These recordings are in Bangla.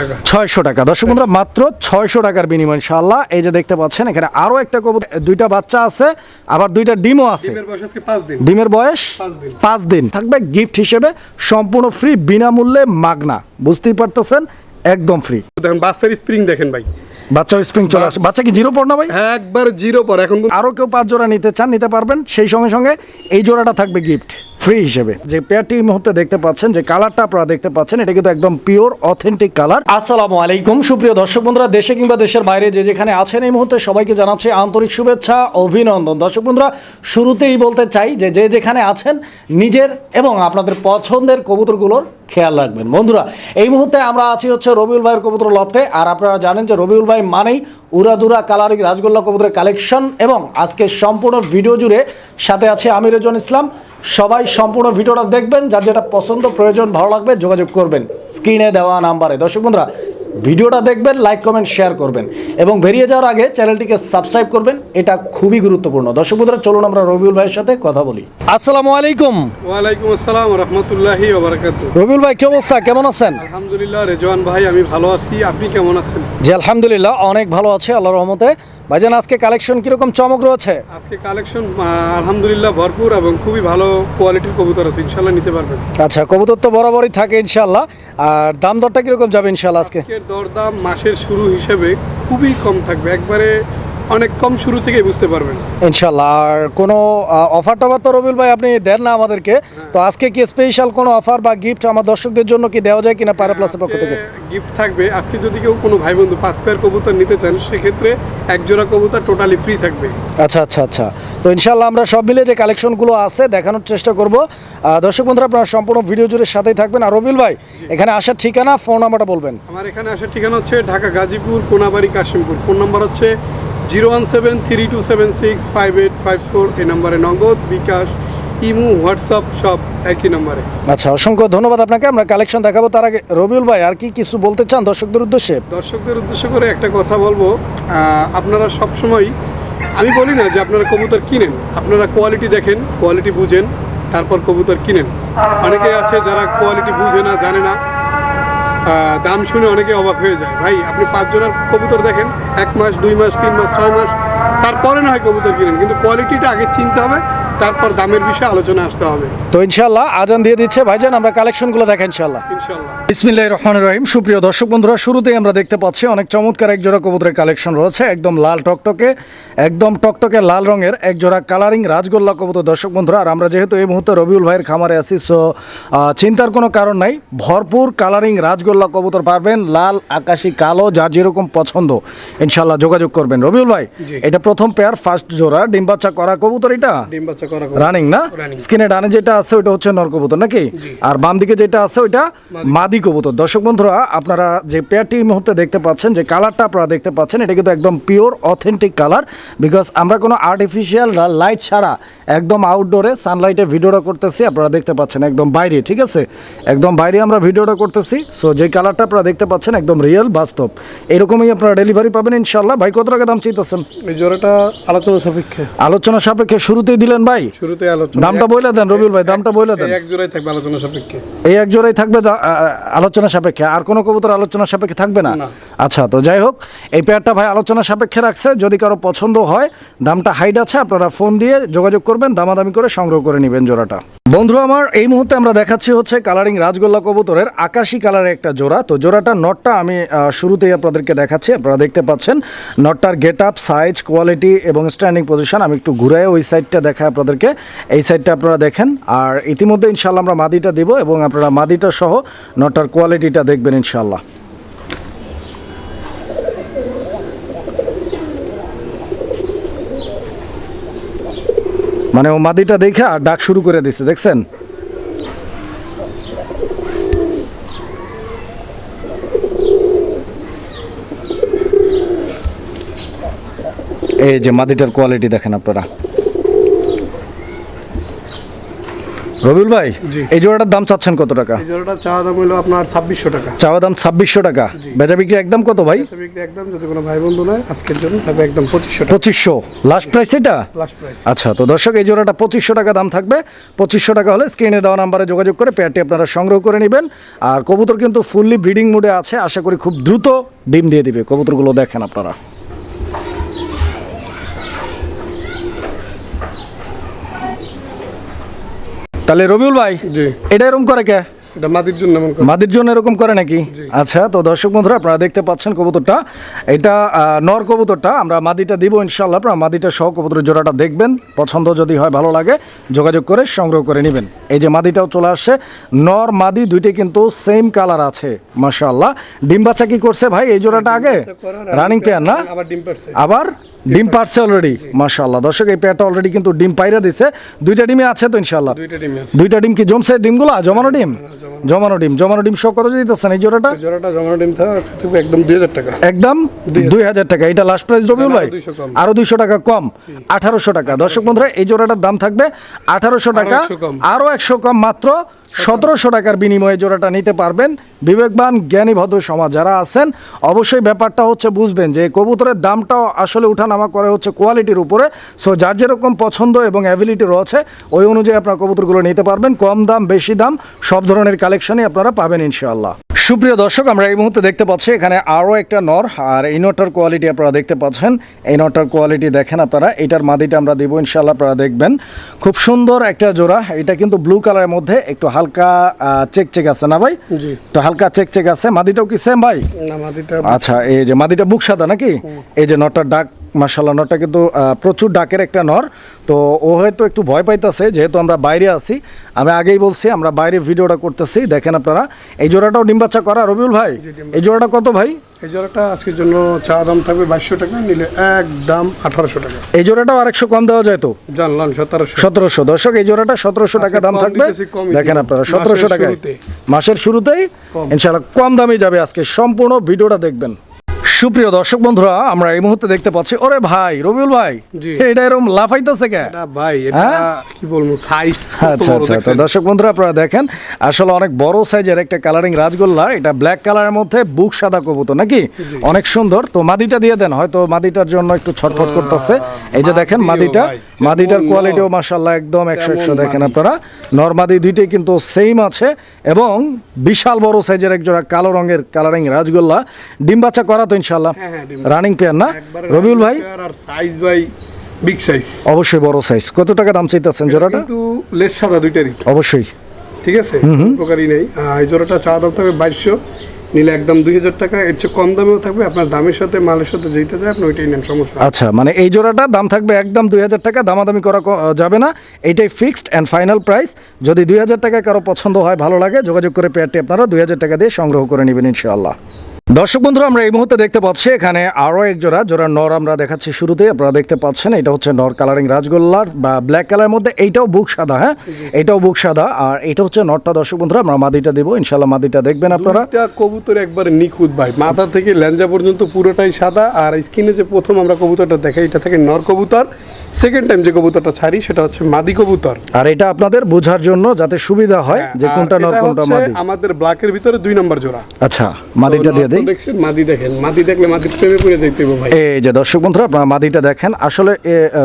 টাকা। ছয়শো টাকা। দর্শক বন্ধুরা মাত্র ছয়শো টাকার বিনিময় ইনশাআল্লাহ। এই যে দেখতে পাচ্ছেন এখানে আরও একটা কবুতর দুইটা বাচ্চা আছে আবার দুইটা ডিমও আছে। ডিমের বয়স পাঁচ দিন। ডিমের বয়স পাঁচ দিন। পাঁচ দিন। থাকবে গিফট হিসেবে সম্পূর্ণ ফ্রি বিনামূল্যে মাগনা। বুঝতেই পারতেছেন একদম ফ্রি দেখেন বাচ্চার স্প্রিং দেখেন ভাই। বাচ্চা স্প্রিং চলে আসে। বাচ্চা কি জিরো পড় না ভাই? একবার জিরো পর এখন আরও কেউ পাঁচ জোড়া নিতে চান নিতে পারবেন। সেই সঙ্গে সঙ্গে এই জোড়াটা থাকবে গিফট ফ্রি হিসেবে। যে পেয়ারটি এই মুহূর্তে দেখতে পাচ্ছেন, যে কালারটা আপনারা দেখতে পাচ্ছেন, এটা কিন্তু একদম পিওর অথেন্টিক কালার আসসালামু আলাইকুম। সুপ্রিয় দর্শক বন্ধুরা, দেশে কিংবা দেশের বাইরে যে যেখানে আছেন এই মুহূর্তে সবাইকে জানাচ্ছি আন্তরিক শুভেচ্ছা, অভিনন্দন। দর্শক বন্ধুরা, শুরুতেই বলতে চাই যে যে যেখানে আছেন, নিজের এবং আপনাদের পছন্দের কবুতরগুলোর খেয়াল রাখবেন। বন্ধুরা, এই মুহূর্তে আমরা আছি হচ্ছে রবিউল ভাইয়ের কবুতর লফটে। আর আপনারা জানেন যে রবিউল ভাই মানেই উড়াদুরা কালারিং রাজগোল্লা কবুতরের কালেকশন এবং আজকে সম্পূর্ণ ভিডিও জুড়ে সাথে আছে আমির রেজন ইসলাম। সবাই সম্পূর্ণ ভিডিওটা দেখবেন যার যেটা পছন্দ প্রয়োজন ভালো লাগবে যোগাযোগ করবেন। স্ক্রিনে দেওয়া নাম্বারে। দর্শক বন্ধুরা ভিডিওটা দেখবেন লাইক কমেন্ট শেয়ার করবেন। এবং বেরিয়ে যাওয়ার আগে চ্যানেলটিকে সাবস্ক্রাইব করবেন এটা খুবই গুরুত্বপূর্ণ। দর্শক বন্ধুরা চলুন আমরা রবিউল ভাইয়ের সাথে কথা বলি। আসসালামু আলাইকুম। ওয়ালাইকুম আসসালাম রহমতুল্লাহি রবিউল ভাই কি অবস্থা? কেমন আছেন? আলহামদুলিল্লাহ রেজওয়ান ভাই আমি ভালো আছি। আপনি কেমন আছেন? জি আলহামদুলিল্লাহ অনেক ভালো আছে আল্লাহর রহমতে। ভাইজান আজকে কালেকশন কীরকম চমক রয়েছে? আজকে কালেকশন আলহামদুলিল্লাহ ভরপুর এবং খুবই ভালো কোয়ালিটির কবুতর আছে ইনশাল্লাহ নিতে পারবেন। আচ্ছা কবুতর তো বরাবরই থাকে ইনশাল্লাহ। আর দাম দরটা কীরকম যাবে ইনশাল্লাহ আজকে? দর দরদাম মাসের শুরু হিসেবে খুবই কম থাকবে। একবারে অনেক কম শুরু থেকেই বুঝতে পারবেন। ইনশাল্লাহ আর কোনো অফার টফার তো রবিউল ভাই আপনি দেন না আমাদেরকে। তো আজকে কি স্পেশাল কোনো অফার বা গিফট আমার দর্শকদের জন্য কি দেওয়া যায় কিনা পারা প্লাসের পক্ষ থেকে? গিফট থাকবে। আজকে যদি কেউ কোনো ভাই বন্ধু পাঁচ পেয়ার কবুতর নিতে চান সেক্ষেত্রে এক জোড়া কবুতর টোটালি ফ্রি থাকবে। আচ্ছা আচ্ছা আচ্ছা। তো ইনশাল্লাহ আমরা সব মিলে যে কালেকশনগুলো আছে দেখানোর চেষ্টা করব। দর্শক বন্ধুরা আপনারা সম্পূর্ণ ভিডিও জুড়ে সাথেই থাকবেন। আর রবিল ভাই এখানে আসার ঠিকানা ফোন নাম্বারটা বলবেন। আমার এখানে আসার ঠিকানা হচ্ছে ঢাকা গাজীপুর কোনাবাড়ি কাশিমপুর। ফোন নাম্বার হচ্ছে zero one seven three two seven six five eight five four এই নম্বরে নগদ বিকাশ ইমু হোয়াটসঅ্যাপ সব একই নম্বরে। আচ্ছা অসংখ্য ধন্যবাদ আপনাকে। আমরা কালেকশন দেখাবো তার আগে। রবিউল ভাই আর কি কিছু বলতে চান দর্শকদের উদ্দেশ্যে? দর্শকদের উদ্দেশ্য করে একটা কথা বলব। আপনারা সবসময় আমি বলি না যে আপনারা কবুতর কিনেন। আপনারা কোয়ালিটি দেখেন কোয়ালিটি বুঝেন তারপর কবুতর কিনেন। অনেকে আছে যারা কোয়ালিটি বুঝে না জানে না। দাম শুনে অনেকে অবাক হয়ে যায়। ভাই, আপনি পাঁচজনের কবুতর দেখেন, এক মাস, দুই মাস, তিন মাস, ছয় মাস, তারপরে না হয় কবুতর কিনেন, কিন্তু কোয়ালিটিটা আগে চিনতে হবে তারপর দামের বিষয়ে আলোচনা আসতে হবে। তো ইনশাল্লাহ আজান দিয়ে দিচ্ছে ভাইজান আমরা কালেকশনগুলো দেখা ইনশাল্লাহ ইনশাল্লাহ বিসমিল্লাহ রহমান রহিম সুপ্রিয় দর্শক বন্ধুরা শুরুতেই আমরা দেখতে পাচ্ছি অনেক চমৎকার এক জোড়া কবুতরের কালেকশন রয়েছে একদম লাল টকটকে একদম টকটকে লাল রঙের এক জোড়া কালারিং রাজগোল্লা কবুতর। দর্শক বন্ধুরা আর আমরা যেহেতু এই মুহূর্তে রবিউল ভাইয়ের খামারে আছি সো চিন্তার কোনো কারণ নাই ভরপুর কালারিং রাজগোল্লা কবুতর পারবেন লাল আকাশি কালো যার যেরকম পছন্দ ইনশাল্লাহ যোগাযোগ করবেন। রবিউল ভাই এটা প্রথম পেয়ার ফার্স্ট জোড়া ডিম বাচ্চা করা কবুতর এটা? ডিম বাচ্চা রানিং না। স্ক্রিনে ডানে যেটা আছে ওটা হচ্ছে নর কবুতর নাকি? আর বাম দিকে যেটা আছে ওইটা মাদি। কবুতর। দর্শক বন্ধুরা আপনারা যে পেয়ারটি এই মুহূর্তে দেখতে পাচ্ছেন যে কালারটা আপনারা দেখতে পাচ্ছেন এটা কিন্তু একদম পিওর অথেন্টিক কালার বিকজ আমরা কোনো আর্টিফিশিয়াল লাইট ছাড়া একদম আউটডোরে সানলাইটে ভিডিওটা করতেছি আপনারা দেখতে পাচ্ছেন একদম বাইরে ঠিক আছে? একদম বাইরে আমরা ভিডিওটা করতেছি সো যে কালারটা আপনারা দেখতে পাচ্ছেন একদম রিয়েল বাস্তব। এরকমই আপনারা ডেলিভারি পাবেন ইনশাল্লাহ ভাই কত টাকা দাম চাইতেছেন? জোড়াটা আলোচনা সাপেক্ষে। আলোচনা সাপেক্ষে শুরুতেই দিলেন ভাই। শুরুতে আলোচনা দামটা বলে দেন রবিউল ভাই দামটা বলে দেন। এক জোড়াই থাকবে আলোচনা সাপেক্ষে। এই এক জোড়াই থাকবে আলোচনা সাপেক্ষে আর কোনো কবুতর আলোচনা সাপেক্ষে থাকবে না। আচ্ছা তো যাই হোক এই পেয়ারটা ভাই আলোচনা সাপেক্ষে রাখছে যদি কারও পছন্দ হয় দামটা হাইড আছে আপনারা ফোন দিয়ে যোগাযোগ করবেন দামাদামি করে সংগ্রহ করে নেবেন জোড়াটা। বন্ধু আমার এই মুহূর্তে আমরা দেখাচ্ছি হচ্ছে কালারিং রাজগোল্লা কবুতরের আকাশি কালারের একটা জোড়া। তো জোড়াটার নটটা আমি শুরুতেই আপনাদেরকে দেখাচ্ছি আপনারা দেখতে পাচ্ছেন নটটার গেট আপ সাইজ কোয়ালিটি এবং স্ট্যান্ডিং পজিশন আমি একটু ঘুরে ওই সাইডটা দেখাই আপনাদেরকে। এই সাইডটা আপনারা দেখেন। আর ইতিমধ্যে ইনশাল্লাহ আমরা মাদিটা দিব এবং আপনারা মাদিটা সহ নটটার কোয়ালিটিটা দেখবেন ইনশাল্লাহ মানে ও মাদিটা দেখে আর ডাক শুরু করে দিচ্ছে দেখছেন? এই যে মাদিটার কোয়ালিটি দেখেন আপনারা। রবিউল ভাই এই জোড়াটার দাম চাচ্ছেন কত টাকা? এই জোড়াটা চাওয়া দাম হলো আপনার ছাব্বিশশো টাকা। চাওয়া দাম ছাব্বিশশো টাকা। বেচা বিক্রি একদম কত ভাই? একদম যদি কোনো ভাই বন্ধু নয় আজকের জন্য তবে একদম পঁচিশশো পঁচিশশো। লাস্ট প্রাইস এটা? লাস্ট প্রাইস আচ্ছা তো দর্শক এই জোড়াটা পঁচিশশো টাকা দাম থাকবে। পঁচিশশো টাকা হলে স্ক্রিনে দেওয়া নাম্বারে যোগাযোগ করে পেয়ারটি আপনারা সংগ্রহ করে নেবেন। আর কবুতর কিন্তু ফুললি ব্রিডিং মোডে আছে। আশা করি খুব দ্রুত ডিম দিয়ে দিবে। কবুতরগুলো দেখেন আপনারা। তাহলে রবিউল ভাই এটা এরকম করে কে? এটা মাদির জন্য মাদির জন্য এরকম করে নাকি? আচ্ছা তো দর্শক বন্ধুরা আপনারা দেখতে পাচ্ছেন কবুতরটা। এটা নর কবুতরটা আমরা মাদিটা দিব ইনশাল্লাহ আপনারা মাদিটা সহ কবুতরের জোড়াটা দেখবেন। পছন্দ যদি হয় ভালো লাগে যোগাযোগ করে সংগ্রহ করে নেবেন। এই যে মাদিটাও চলে আসছে। নর মাদি দুইটি কিন্তু সেম কালার আছে মাশাআল্লাহ। ডিম বাচ্চা কি করছে ভাই? এই জোড়াটা আগে? রানিং পেয়ার না? আবার ডিম আবার? ডিম পারছে অলরেডি মাশাআল্লাহ। দর্শক এই পেয়ারটা অলরেডি কিন্তু ডিম পাইরা দিছে। দুইটা ডিমে আছে তো ইনশাল্লাহ দুইটা ডিম আছে। দুইটা ডিম কি জমছে ডিমগুলা? জমানো ডিম? জমানো ডিম। জমানো ডিম। সহ কত দিতেছেন এই জোড়াটা? জোড়াটা জমানো ডিম থাকবে একদম দুই হাজার টাকা। একদম? দুই হাজার। টাকা। এটা লাস্ট প্রাইস রবিউল ভাই? আরও 200 দুইশো টাকা কম। আঠারোশো টাকা। দর্শক বন্ধুরা এই জোড়াটার দাম থাকবে আঠারোশো টাকা। 100 আরও একশো কম মাত্র সতেরোশো টাকার বিনিময়ে জোড়াটা নিতে পারবেন। বিবেকবান, জ্ঞানী, ভদ্র সমাজ যারা আছেন, অবশ্যই ব্যাপারটা হচ্ছে বুঝবেন যে কবুতরের দামটাও আসলে উঠানামা করে হচ্ছে কোয়ালিটির উপরে। সো যার যেরকম পছন্দ এবং অ্যাবিলিটি রয়েছে, ওই অনুযায়ী আপনার কবুতরগুলো নিতে পারবেন। কম দাম, বেশি দাম, সব ধরনের কালেকশনই আপনারা পাবেন ইনশাআল্লাহ। সুপ্রিয় দর্শক আমরা এই মুহূর্তে দেখতে পাচ্ছি এখানে আরও একটা নর আর এই নটটার কোয়ালিটি আপনারা দেখতে পাচ্ছেন। এই নটটার কোয়ালিটি দেখেন আপনারা এটার মাদিটা আমরা দেবো ইনশাল্লাহ আপনারা দেখবেন। খুব সুন্দর একটা জোড়া এটা কিন্তু ব্লু কালারের মধ্যে একটু হালকা চেক চেক আছে না ভাই? একটু হালকা চেক চেক আছে মাদিটাও কি সেম ভাই? আচ্ছা এই যে মাদিটা বুক সাদা নাকি? এই যে নটটার ডাক মার্শাল্লাহ নটটা কিন্তু প্রচুর ডাকের একটা নর। তো ও হয়তো একটু ভয় পাইতেছে যেহেতু আমরা বাইরে আছি। আমি আগেই বলছি আমরা বাইরে ভিডিওটা করতেছি দেখেন আপনারা। এই জোড়াটাও ডিম বাচ্চা করা রবিউল ভাই? এই জোড়াটা কত ভাই? এই জোড়াটা আজকের জন্য চা দাম থাকবে বাইশশো টাকা নিলে একদম আঠারোশো টাকা। এই জোড়াটাও আরেকশো কম দেওয়া যায় তো? জানলাম সতেরোশো। সতেরোশো। দর্শক এই জোড়াটা সতেরোশো টাকা দাম থাকবে। দেখেন আপনারা সতেরোশো টাকা মাসের শুরুতেই কম। ইনশাআল্লাহ কম দামে যাবে আজকে। সম্পূর্ণ ভিডিওটা দেখবেন। সুপ্রিয় দর্শক বন্ধুরা আমরা এই মুহূর্তে দেখতে পাচ্ছি ওরে ভাই রবিউল ভাই এটা এরকম লাফাইতেছে কে? ভাই এটা হ্যাঁ? কি বলব সাইজ আচ্ছা আচ্ছা দর্শক বন্ধুরা আপনারা দেখেন আসলে অনেক বড় সাইজের একটা কালারিং রাজগোল্লা এটা ব্ল্যাক কালারের মধ্যে বুক সাদা কবুতর নাকি? অনেক সুন্দর। তো মাদিটা দিয়ে দেন হয়তো মাদিটার জন্য একটু ছটফট করতেছে। এই যে দেখেন মাদিটা মাদিটার কোয়ালিটিও মাশাল্লাহ একদম একশো একশো দেখেন আপনারা। নর্মাদি দুইটাই কিন্তু সেম আছে এবং বিশাল বড় সাইজের এক জোড়া কালো রঙের কালারিং রাজগোল্লা। ডিম বাচ্চা করা তো ইনশাল্লাহ রানিং পেয়ার না? রবিউল ভাই? আর সাইজ ভাই বিগ সাইজ অবশ্যই বড় সাইজ কত টাকা দাম চাইতেছেন জোড়াটা? কিন্তু লেস সাদা দুইটারই। অবশ্যই। ঠিক আছে? উপকারী নেই। এই জোড়াটা চা দাম থাকবে বাইশশো। নিলে একদম দুই হাজার টাকা। এর চেয়ে কম দামেও থাকবে। আপনার দামের সাথে মালের সাথে যেতে যায় আপনি ওইটাই নেন সমস্যা আচ্ছা মানে এই জোড়াটা দাম থাকবে একদম দুই হাজার টাকা। দামাদামি করা যাবে না। এইটাই ফিক্সড অ্যান্ড ফাইনাল প্রাইস যদি দুই হাজার টাকা কারও পছন্দ হয় ভালো লাগে যোগাযোগ করে পেয়ারটি আপনারা দুই হাজার টাকা দিয়ে সংগ্রহ করে নেবেন ইনশাআল্লাহ। দর্শক বন্ধুরা আমরা এই মুহূর্তে দেখতে পাচ্ছি এখানে আরও এক জোড়া। জোড়া নর আমরা দেখাচ্ছি শুরুতে। আপনারা দেখতে পাচ্ছেন এটা হচ্ছে নর কালারিং রাজগোল্লার বা ব্ল্যাক কালারের মধ্যে। এইটাও বুক সাদা হ্যাঁ? এটাও বুক সাদা। আর এটা হচ্ছে নরটা দর্শক বন্ধুরা আমরা মাদিটা দেবো। ইনশাল্লাহ মাদিটা দেখবেন আপনারা। কবুতর একবারে নিখুঁত ভাই। মাথা থেকে ল্যাঞ্জা পর্যন্ত পুরোটাই সাদা। আর স্কিনে যে প্রথম আমরা কবুতরটা দেখাই এটা থেকে নর কবুতর। সেকেন্ড টাইম যে কবুতরটা ছাড়ি সেটা হচ্ছে মাদি কবুতর। আর এটা আপনাদের বোঝার জন্য যাতে সুবিধা হয় যে কোনটা নর কোনটা মাদি। আমাদের ব্ল্যাকের ভিতরে দুই নম্বর জোড়া। আচ্ছা মাদিটা দিয়ে দিই দেখছেন মাদি দেখেন। মাদি দেখলে মাদির প্রেমে পড়ে যাইতে ভাই। এই যে দর্শক বন্ধুরা আপনারা মাদিটা দেখেন। আসলে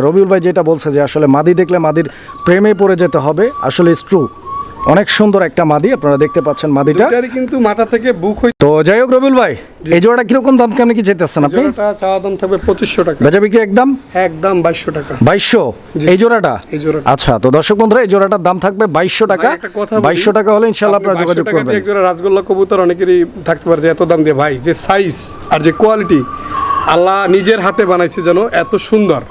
রবিউল ভাই যেটা বলছে যে আসলে মাদি দেখলে মাদির প্রেমে পড়ে যেতে হবে আসলে ট্রু অনেক সুন্দর একটা মাদি আপনারা দেখতে পাচ্ছেন মাদিটা। কিন্তু মাথা থেকে বুক হই তো যাই হোক রবিউল ভাই এই জোড়াটা কীরকম দাম কেমন কি চাইতেছেন আপনি? জোড়াটা চাওয়া দাম থাকবে পঁচিশশো টাকা। বেচা বিক্রি একদম? একদম বাইশশো টাকা। বাইশশো। এই জোড়াটা? এই জোড়াটা। আচ্ছা তো দর্শক বন্ধুরা এই জোড়াটার দাম থাকবে বাইশশো টাকা। বাইশশো টাকা হলে ইনশাল্লাহ আপনারা যোগাযোগ করবেন। দিয়ে একজোড়া রাজগোল্লা কবুতর অনেকেরই থাকতে পারে যে এত দাম দিয়ে। ভাই যে সাইজ আর যে কোয়ালিটি আল্লাহ নিজের হাতে বানাইছে যেন এত সুন্দর।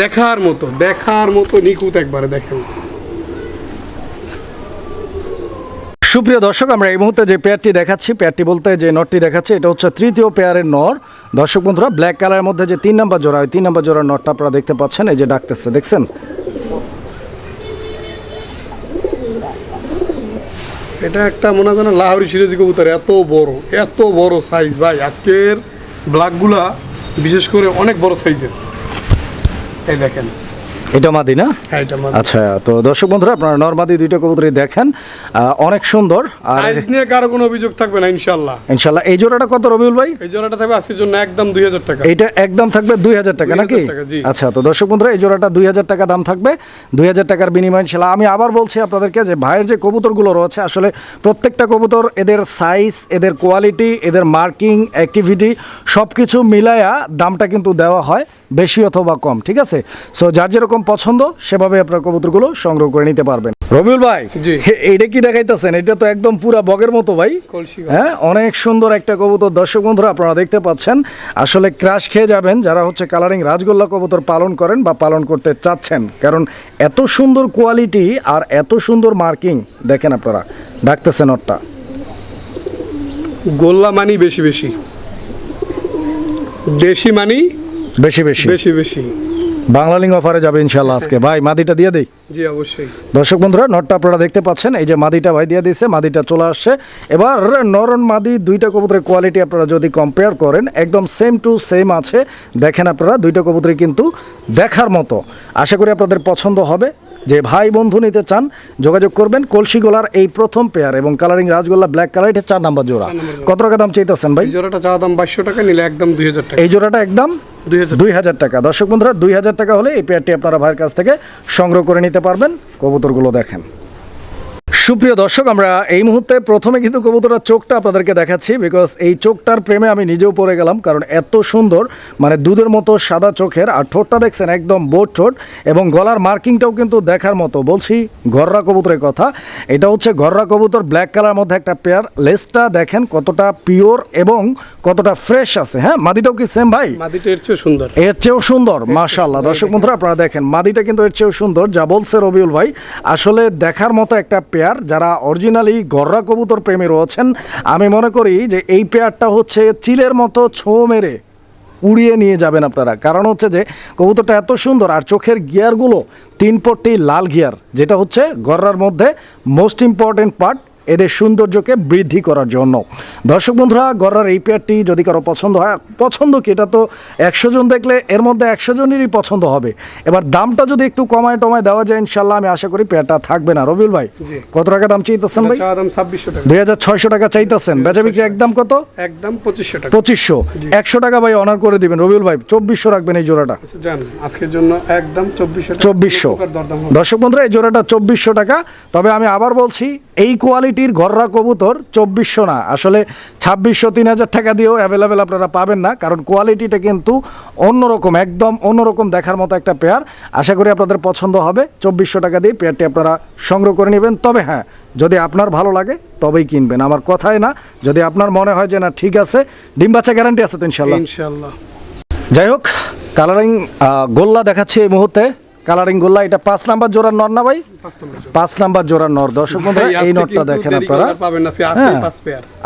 দেখার মতো দেখার মতো নিখুঁত একবারে দেখেন। সুপ্রিয় দর্শক, আমরা এই মুহূর্তে যে পেয়ারটি দেখাচ্ছি, পেয়ারটি বলতে যে নটটি দেখাচ্ছি, এটা হচ্ছে তৃতীয় পেয়ারের নর। দর্শক বন্ধুরা ব্ল্যাক কালারের মধ্যে যে তিন নম্বর জোড়া, ওই তিন নাম্বার জোড়ার নটটা আপনারা দেখতে পাচ্ছেন, এই যে ডাকতেছে, দেখছেন? এটা একটা মনে যেন লাহোরি সিরাজি কবুতর, এত বড় এত বড় সাইজ ভাই। আজকের ব্ল্যাকগুলা বিশেষ করে অনেক বড় সাইজের এই দেখেন। এটা মাদি না? হ্যাঁ এটা। আচ্ছা তো দর্শক বন্ধুরা আপনারা নর্মাদি দুইটা কবুতরই দেখেন। অনেক সুন্দর। আর সাইজ নিয়ে কারও কোনো অভিযোগ থাকবে না ইনশাল্লাহ ইনশাল্লাহ এই জোড়াটা কত রবিউল ভাই? এই জোড়াটা থাকবে আজকের জন্য একদম দুই হাজার টাকা। এইটা একদম থাকবে দুই হাজার টাকা নাকি? আচ্ছা তো দর্শক বন্ধুরা এই জোড়াটা দুই হাজার টাকা দাম থাকবে। দুই হাজার টাকার বিনিময় ইনশাল্লাহ আমি আবার বলছি আপনাদেরকে যে ভাইয়ের যে কবুতরগুলো রয়েছে আসলে প্রত্যেকটা কবুতর এদের সাইজ এদের কোয়ালিটি এদের মার্কিং অ্যাক্টিভিটি সব কিছু মিলায়া দামটা কিন্তু দেওয়া হয়। বেশি অথবা কম ঠিক আছে? সো যার যেরকম পছন্দ সেভাবে আপনার কবুতরগুলো সংগ্রহ করে নিতে পারবেন। রবিউল ভাই এইটা কি দেখাইতেছেন? এটা তো একদম পুরা বগের মতো ভাই। হ্যাঁ অনেক সুন্দর একটা কবুতর। দর্শক বন্ধুরা আপনারা দেখতে পাচ্ছেন আসলে ক্রাশ খেয়ে যাবেন যারা হচ্ছে কালারিং রাজগোল্লা কবুতর পালন করেন বা পালন করতে চাচ্ছেন। কারণ এত সুন্দর কোয়ালিটি আর এত সুন্দর মার্কিং দেখেন আপনারা ডাকতেছেন ওরটা গোল্লা মানি বেশি বেশি। দেশি মানি বেশি বেশি। বেশি বেশি। বাংলালিং অফারে যাবে ইনশাল্লাহ আজকে। ভাই মাদিটা দিয়ে দেই? জি অবশ্যই। দর্শক বন্ধুরা নটটা আপনারা দেখতে পাচ্ছেন এই যে মাদিটা ভাই দিয়ে দিয়েছে মাদিটা চলে আসছে। এবার নরন মাদি দুইটা কবুতরের কোয়ালিটি আপনারা যদি কম্পেয়ার করেন একদম সেম টু সেম আছে। দেখেন আপনারা দুইটা কবুতরই কিন্তু দেখার মতো। আশা করি আপনাদের পছন্দ হবে। যে ভাই বন্ধু নিতে চান যোগাযোগ করবেন কলসি গোলার এই প্রথম পেয়ার এবং কালারিং রাজগোল্লা ব্ল্যাক কালার এটা চার নাম্বার জোড়া। কত টাকা দাম চাইতেছেন ভাই? জোড়াটা চা দাম বাইশশো টাকা নিলে একদম দুই হাজার টাকা। এই জোড়াটা একদম দুই হাজার দুই হাজার টাকা। দর্শক বন্ধুরা দুই হাজার টাকা হলে এই পেয়ারটি আপনারা ভাইয়ের কাছ থেকে সংগ্রহ করে নিতে পারবেন। কবুতরগুলো দেখেন। সুপ্রিয় দর্শক আমরা এই মুহূর্তে প্রথমে কিন্তু কবুতরের চোখটা আপনাদেরকে দেখাচ্ছি বিকজ এই চোখটার প্রেমে আমি নিজেও পড়ে গেলাম কারণ এত সুন্দর মানে দুধের মতো সাদা চোখের আর ঠোঁটটা দেখছেন একদম বোট ঠোঁট এবং গলার মার্কিংটাও কিন্তু দেখার মতো। বলছি ঘররা কবুতরের কথা এটা হচ্ছে ঘররা কবুতর ব্ল্যাক কালার মধ্যে একটা পেয়ার লেসটা দেখেন কতটা পিওর এবং কতটা ফ্রেশ আছে। হ্যাঁ মাদিটাও কি সেম ভাই? মাদিটা এর চেয়েও সুন্দর। এর চেয়েও সুন্দর মাশাল্লাহ দর্শক বন্ধুরা আপনারা দেখেন মাদিটা কিন্তু এর চেয়েও সুন্দর যা বলছে রবিউল ভাই আসলে দেখার মতো একটা পেয়ার যারা অরিজিনালি গররা কবুতর প্রেমে রয়েছেন, আমি মনে করি যে এই পেয়ারটা হচ্ছে চিলের মতো ছো মেরে উড়িয়ে নিয়ে যাবেন আপনারা। কারণ হচ্ছে যে কবুতরটা এত সুন্দর আর চোখের গিয়ারগুলো তিন পট্টি লাল গিয়ার, যেটা হচ্ছে গররার মধ্যে মোস্ট ইম্পর্টেন্ট পার্ট এদের সৌন্দর্যকে বৃদ্ধি করার জন্য। দর্শক বন্ধুরা গড়ার এই পেয়ারটি যদি কারও পছন্দ হয় পছন্দ কি? এটা তো একশো জন দেখলে এর মধ্যে একশো জনেরই পছন্দ হবে। এবার দামটা যদি একটু কমায় টমায় দেওয়া যায় ইনশাল্লাহ আমি আশা করি পেয়ারটা থাকবে না। রবিউল ভাই কত টাকা দাম চাইতেছেন ভাই? দুই হাজার ছয়শো টাকা চাইতেছেন। বেচা বিক্রি একদম কত? একদম পঁচিশশো টাকা। পঁচিশশো। একশো টাকা ভাই অনার করে দিবেন। রবিউল ভাই চব্বিশশো রাখবেন এই জোড়াটা। আচ্ছা, আজকের জন্য একদম চব্বিশশো। চব্বিশশো। দর্শক বন্ধুরা এই জোড়াটা চব্বিশশো টাকা। তবে আমি আবার বলছি এই কোয়ালিটির ঘররা কবুতর চব্বিশশো না। আসলে ছাব্বিশশো তিন হাজার টাকা দিয়েও অ্যাভেলেবেল আপনারা পাবেন না কারণ কোয়ালিটিটা কিন্তু অন্যরকম একদম অন্যরকম দেখার মতো একটা পেয়ার আশা করি আপনাদের পছন্দ হবে চব্বিশশো টাকা দিয়ে পেয়ারটি আপনারা সংগ্রহ করে নেবেন। তবে হ্যাঁ যদি আপনার ভালো লাগে তবেই কিনবেন। আমার কথাই না যদি আপনার মনে হয় যে না ঠিক আছে ডিম বাচ্চা গ্যারান্টি আছে তো ইনশাল্লাহ ইনশাল্লাহ যাই হোক কালারিং গোল্লা দেখাচ্ছি এই মুহূর্তে। কালারিং গোল্লা এটা পাঁচ নাম্বার জোড়ার নর না ভাই? পাঁচ নম্বর জোড়ার নর। দর্শক এই কিন্তু দেখেন আপনারা। আজকে হ্যাঁ।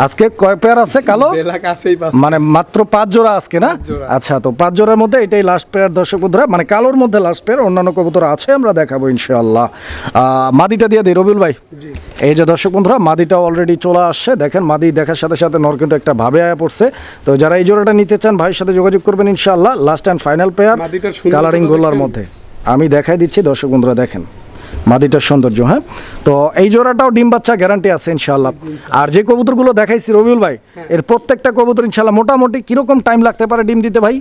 আজকে কয় পেয়ার আছে কালো? মানে মাত্র পাঁচ জোড়া আজকে না? আচ্ছা তো পাঁচ জোড়ার মধ্যে এটাই লাস্ট পেয়ার দর্শক বন্ধুরা। মানে কালোর মধ্যে লাস্ট পেয়ার অন্যান্য কবুতর আছে আমরা দেখাবো ইনশাআল্লাহ। মাদিটা দিয়ে দিই রবিউল ভাই। জি। এই যে দর্শক বন্ধুরা মাদিটা অলরেডি চলে আসছে। দেখেন মাদি দেখার সাথে সাথে নর কিন্তু একটা ভাবে আয়া পড়ছে। তো যারা এই জোড়াটা নিতে চান ভাইয়ের সাথে যোগাযোগ করবেন ইনশাআল্লাহ। Last and final pair colouring গোল্লার মধ্যে। আমি দেখাই দিচ্ছি দর্শক বন্ধুরা দেখেন। মাদিটার সৌন্দর্য হ্যাঁ? তো এই জোড়াটাও ডিম বাচ্চা গ্যারান্টি আছে ইনশাআল্লাহ। আর যে কবুতরগুলো দেখাইছি রবিউল ভাই হ্যাঁ। এর প্রত্যেকটা কবুতর ইনশাআল্লাহ মোটামুটি কীরকম টাইম লাগতে পারে ডিম দিতে ভাই?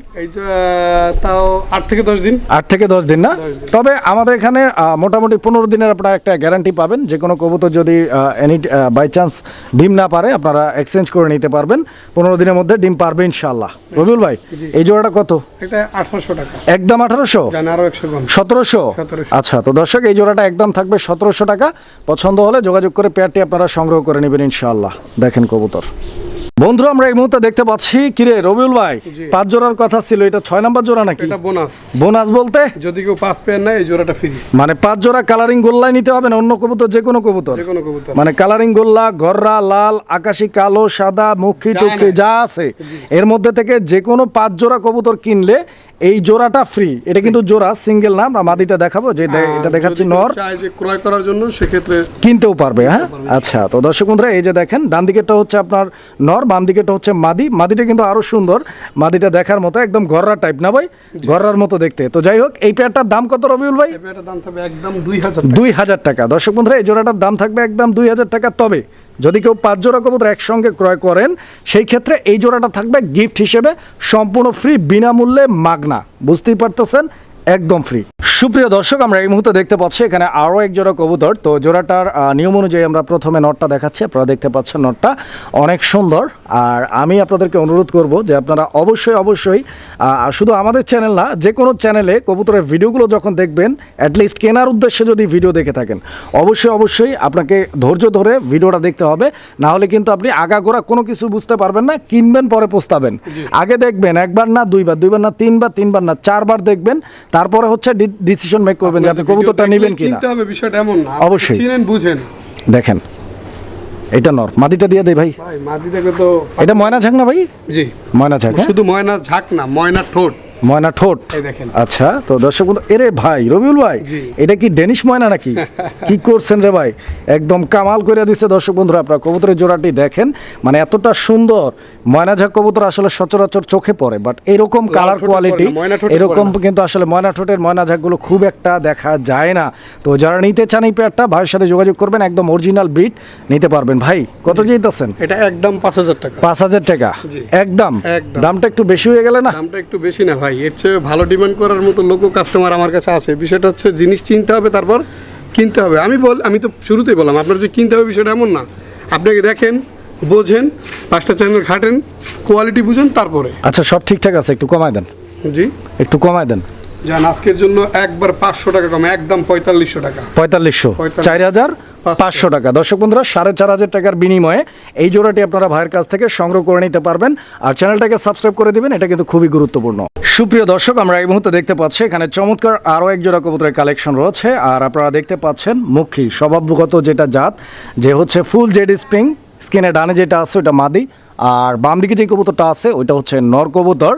তাও আট থেকে দশ দিন। আট থেকে দশ দিন না? তবে আমাদের এখানে মোটামুটি পনেরো দিনের আপনারা একটা গ্যারান্টি পাবেন। যে কোনো কবুতর যদি এনি বাই চান্স ডিম না পারে আপনারা এক্সচেঞ্জ করে নিতে পারবেন। পনেরো দিনের মধ্যে ডিম পারবে ইনশাআল্লাহ। রবিউল ভাই এই জোড়াটা কত? এটা আঠারোশো টাকা। একদম আঠারোশো? সতেরোশো? 1700 আচ্ছা তো দর্শক এই জোড়াটা একদম থাকবে সতেরোশো টাকা। পছন্দ হলে যোগাযোগ করে পেয়ারটি আপনারা সংগ্রহ করে নেবেন ইনশাআল্লাহ। দেখেন কবুতর। বন্ধুরা আমরা এই মুহূর্তে দেখতে পাচ্ছি কিরে রবিউল ভাই পাঁচ জোড়ার কথা ছিল এটা ছয় নাম্বার জোড়া নাকি? এটা বোনাস। বোনাস বলতে? যদি কেউ পাঁচ পেয়ার নেয় এই জোড়াটা ফ্রি মানে পাঁচ জোড়া কালারিং গোল্লাই নিতে হবে না অন্য কবুতর যে কোনো কবুতর? যে কোনো কবুতর। মানে কালারিং গোল্লা গররা লাল আকাশি কালো সাদা মুখী টুকি যা আছে। এর মধ্যে থেকে যে কোনো পাঁচ জোড়া কবুতর কিনলে এই জোড়াটা ফ্রি এটা কিন্তু জোড়া সিঙ্গেল না আমরা মাদিটা দেখাবো যে এটা আর দেখাচ্ছি নর। যে ক্রয় করার জন্য সেক্ষেত্রে কিনতেও পারবে হ্যাঁ? আচ্ছা তো দর্শক বন্ধুরা এই যে দেখেন ডান দিকেরটা হচ্ছে আপনার নর বাম দিকেটা হচ্ছে মাদি। মাদিটা কিন্তু আরও সুন্দর। মাদিটা দেখার মতো একদম গররা টাইপ না ভাই? ঘররার মতো দেখতে। তো যাই হোক এই পেয়ারটার দাম কত রবিউল ভাই? এই পেয়ারটার দাম থাকবে একদম দুই হাজার দুই হাজার টাকা। দর্শক বন্ধুরা এই জোড়াটার দাম থাকবে একদম দুই হাজার টাকা তবে। যদি কেউ পাঁচ জোড়া কবুতর একসঙ্গে ক্রয় করেন, সেই ক্ষেত্রে এই জোড়াটা থাকবে গিফট হিসেবে সম্পূর্ণ ফ্রি বিনামূল্যে মাগনা। বুঝতেই পারতেছেন? একদম ফ্রি সুপ্রিয় দর্শক আমরা এই মুহূর্তে দেখতে পাচ্ছি এখানে আরও এক জোড়া কবুতর। তো জোড়াটার নিয়ম অনুযায়ী আমরা প্রথমে নটটা দেখাচ্ছি। আপনারা দেখতে পাচ্ছেন নটটা অনেক সুন্দর। আর আমি আপনাদেরকে অনুরোধ করব যে আপনারা অবশ্যই অবশ্যই শুধু আমাদের চ্যানেল না যে কোনো চ্যানেলে কবুতরের ভিডিওগুলো যখন দেখবেন অ্যাটলিস্ট কেনার উদ্দেশ্যে যদি ভিডিও দেখে থাকেন অবশ্যই অবশ্যই আপনাকে ধৈর্য ধরে ভিডিওটা দেখতে হবে। না হলে কিন্তু আপনি আগাগোড়া কোনো কিছু বুঝতে পারবেন না কিনবেন পরে পোস্তাবেন। আগে দেখবেন একবার না দুইবার দুইবার না তিনবার তিনবার না চারবার দেখবেন। তারপরে হচ্ছে ডিসিশন মেক করবেন যে আপনি কবুতরটা নেবেন কিনা। কিনতে হবে বিষয়টা এমন না। অবশ্যই। চিনেন বুঝেন। দেখেন এটা নর। মাদিটা দিয়ে দে ভাই। ভাই মাদি দেখে তো এটা ময়না ঝাঁক না ভাই? জি। ময়না ঝাঁক হ্যাঁ? শুধু ময়না ঝাঁক না ময়না ঠোঁট। ময়না ঠোঁট? আচ্ছা তো দর্শক বন্ধু এরে ভাই রবিউল ভাই এটা কি ডেনিশ ময়না নাকি? কি করছেন রে ভাই? একদম কামাল করে দিচ্ছে দর্শক বন্ধুরা আপনারা কবুতরের জোড়াটি দেখেন। মানে এতটা সুন্দর ময়না ঝাঁক কবুতর আসলে সচরাচর চোখে পড়ে বাট এরকম কালার কোয়ালিটি এরকম কিন্তু আসলে ময়না ঠোঁটের ময়না ঝাঁকগুলো খুব একটা দেখা যায় না। তো যারা নিতে চান এই পেয়ারটা ভাইয়ের সাথে যোগাযোগ করবেন একদম অরিজিনাল ব্রিড নিতে পারবেন। ভাই কত যেতেছেন এটা একদম পাঁচ হাজার টাকা। পাঁচ হাজার টাকা? একদম? একদম। দামটা একটু বেশি হয়ে গেলে না? দামটা একটু বেশি না ভাই। এর চেয়ে ভালো ডিমান্ড করার মতো লোকও কাস্টমার আমার কাছে আছে। বিষয়টা হচ্ছে জিনিস চিনতে হবে তারপর কিনতে হবে। আমি বল আমি তো শুরুতেই বললাম আপনার যে কিনতে হবে বিষয়টা এমন না। আপনাকে দেখেন বোঝেন পাঁচটা চ্যানেল ঘাটেন কোয়ালিটি বুঝেন তারপরে। আচ্ছা সব ঠিকঠাক আছে? একটু কমায় দেন। জি। একটু কমায় দেন। যান আজকের জন্য একবার পাঁচশো টাকা কম একদম পঁয়তাল্লিশশো টাকা। পঁয়তাল্লিশশো। পঁয়তাল্লিশ। চার হাজার পাঁচশো। টাকা। দর্শক বন্ধুরা, সাড়ে চার হাজার টাকার বিনিময়ে এই জোড়াটি আপনারা ভাইয়ের কাছ থেকে সংগ্রহ করে নিতে পারবেন আর চ্যানেলটাকে সাবস্ক্রাইব করে দিবেন, এটা কিন্তু খুবই গুরুত্বপূর্ণ। সুপ্রিয় দর্শক, আমরা এই মুহূর্তে দেখতে পাচ্ছি, এখানে চমৎকার আরও এক জোড়া কবুতরের কালেকশন রয়েছে আর আপনারা দেখতে পাচ্ছেন মুখী, স্বভাবগত যেটা জাত, যে হচ্ছে ফুল জেড স্প্রিং, স্কিনে ডানে যেটা আছে ওটা মাদি আর বাম দিকে যে কবুতরটা আছে, ওইটা হচ্ছে নর কবুতর।